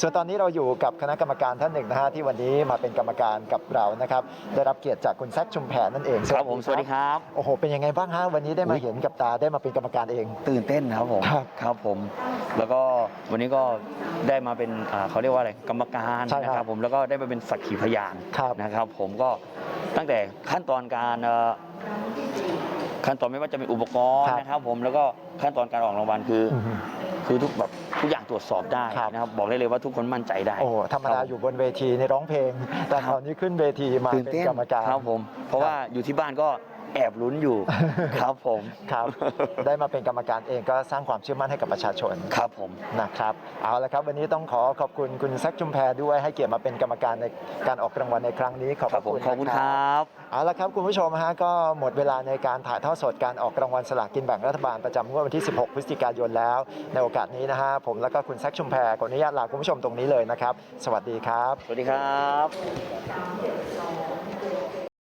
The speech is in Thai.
ส่วนตอนนี้เราอยู่กับคณะกรรมการท่านหนึ่งนะฮะที่วันนี้มาเป็นกรรมการกับเรานะครับได้รับเกียรติจากคุณแซคชุมแพรนั่นเองครับผมสวัสดีครับโอ้โหเป็นยังไงบ้างฮะวันนี้ได้มาเห็นกับตาได้มาเป็นกรรมการเอง ตื่นเต้นครับผมครับครับผม แล้วก็วันนี้ก็ได้มาเป็นอ่าเขาเรียกว่าอะไรกรรมการใช่ครับนะครับผมแล้วก็ได้มาเป็นสักขีพยานครับนะครับผมก็ตั้งแต่ขั้นตอนการเอ่อ ขั้นตอนไม่ว่าจะเป็นอุปกรณ์ครับนะครับผมแล้วก็ขั้นตอนการออกรางวัลคืออือฮึคือทุกแบบทุกอย่างตรวจสอบได้ครับ นะครับบอกได้เลยว่าทุกคนมั่นใจได้ โอ้ธรรมดาคบอยู่บนเวทีในร้องเพลง แต่ครับตอนนี้ขึ้นเวทีมาตื่นเป็นเต้นกรรมการ ครับผม เพราะว่าอยู่ที่บ้านก็แอบลุ้นอยู่ ครับผมครับ ได้มาเป็นกรรมการเองก็สร้างความเชื่อมั่นให้กับประชาชนครับผมนะครับเอาละครับ วันนี้ต้องขอขอบคุณคุณแซคชุมแพรด้วยให้เกียรติมาเป็นกรรมการในการออกรางวัลในครั้งนี้ขอบคพรับระผมคุณขอบคุณนะครัรับเอาละครับคุณผู้ชมฮะก็หมดเวลาในการถ่ายทอดสดการออกรางวัลสลากกินแบ่งรัฐบาลประจำงวดวันที่ 16 พฤศจิกายนแล้ว ในโอกาสนี้นะฮะผมและก็คุณแซคชุมแพรขออนุญาตลาคุณผู้ชมตรงนี้เลยนะครับ สวัสดีครับ สวัสดีครับ